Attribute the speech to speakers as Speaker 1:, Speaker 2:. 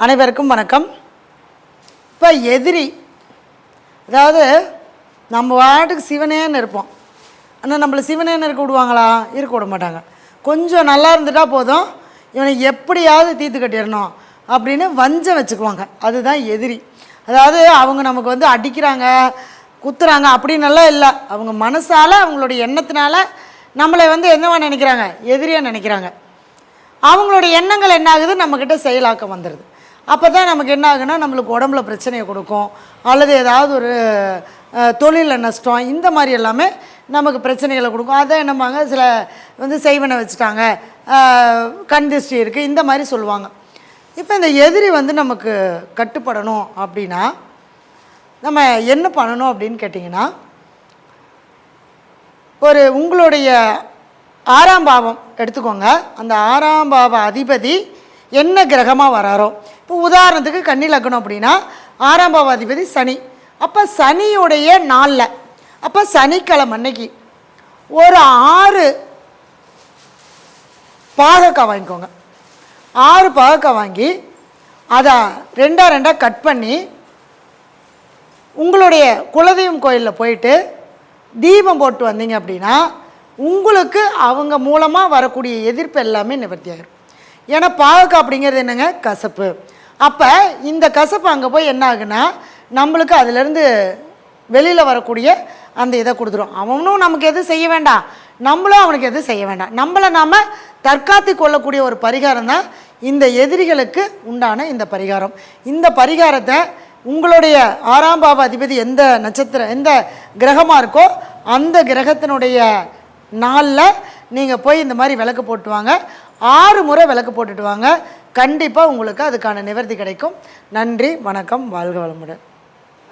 Speaker 1: அனைவருக்கும் வணக்கம். இப்போ எதிரி அதாவது நம்ம வாட்டுக்கு சிவனேன்னு இருப்போம். ஆனால் நம்மளை சிவனேன்னு இருக்க விடுவாங்களா? இருக்க விட மாட்டாங்க. கொஞ்சம் நல்லா இருந்துட்டால் போதும். இவனை எப்படியாவது தீர்த்து கட்டிடணும் அப்படின்னு வஞ்சம் வச்சுக்குவாங்க. அதுதான் எதிரி. அதாவது அவங்க நமக்கு வந்து அடிக்கிறாங்க குத்துறாங்க அப்படின்னெல்லாம் இல்லை. அவங்க மனசால் அவங்களுடைய எண்ணத்தினால நம்மளை வந்து என்னவா நினைக்கிறாங்க? எதிரியாக நினைக்கிறாங்க. அவங்களுடைய எண்ணங்கள் என்ன ஆகுது? நம்மக்கிட்ட செயலாக்கம் வந்துடுது அப்போ தான் நமக்கு என்ன ஆகுன்னா நம்மளுக்கு உடம்புல பிரச்சனையை கொடுக்கும். அல்லது ஏதாவது ஒரு தொழிலில் நஷ்டம் இந்த மாதிரி எல்லாமே நமக்கு பிரச்சனைகளை கொடுக்கும். அதை என்னம்பாங்க சில வந்து செய்வனை வச்சுட்டாங்க. கண் திருஷ்டி இருக்குது இந்த மாதிரி சொல்லுவாங்க. இப்போ இந்த எதிரி வந்து நமக்கு கட்டுப்படணும் அப்படின்னா நம்ம என்ன பண்ணணும் அப்படின்னு கேட்டிங்கன்னா ஒரு உங்களுடைய ஆறாம் பாவம் எடுத்துக்கோங்க. அந்த ஆறாம் பாவ அதிபதி என்ன கிரகமாக வராரோ. இப்போ உதாரணத்துக்கு கன்னி லக்னம் அப்படின்னா ஆறாம் சனி. அப்போ சனியுடைய நாளில் அப்போ சனிக்கிழமை அன்னைக்கு ஒரு ஆறு பாகக்காய் வாங்கிக்கோங்க. ஆறு பாகக்காய் வாங்கி அதை ரெண்டாக ரெண்டாக கட் பண்ணி உங்களுடைய குலதெய்வம் கோயிலில் போயிட்டு தீபம் போட்டு வந்தீங்க அப்படின்னா உங்களுக்கு அவங்க மூலமாக வரக்கூடிய எதிர்ப்பு எல்லாமே நிவர்த்தி ஏன்னா பாவக்காய் அப்படிங்கிறது என்னங்க? கசப்பு. அப்போ இந்த கசப்பு அங்கே போய் என்ன ஆகுனா நம்மளுக்கு அதுலேருந்து வெளியில் வரக்கூடிய அந்த இதை கொடுத்துரும். அவனும் நமக்கு எதுவும் செய்ய வேண்டாம். நம்மளும் அவனுக்கு எதுவும் செய்ய வேண்டாம். நம்மளை நாம் தற்காத்து கொள்ளக்கூடிய ஒரு பரிகாரம் தான் இந்த எதிரிகளுக்கு உண்டான இந்த பரிகாரம். இந்த பரிகாரத்தை உங்களுடைய ஆறாம் பாவ அதிபதி எந்த நட்சத்திரம் எந்த கிரகமாக இருக்கோ அந்த கிரகத்தினுடைய நாளில் நீங்கள் போய் இந்த மாதிரி விளக்கு போட்டுவாங்க. ஆறு முறை விளக்கு போட்டுட்டு வாங்க. கண்டிப்பாக உங்களுக்கு அதுக்கான நிவர்த்தி கிடைக்கும். நன்றி வணக்கம் வாழ்க வளமுடன்.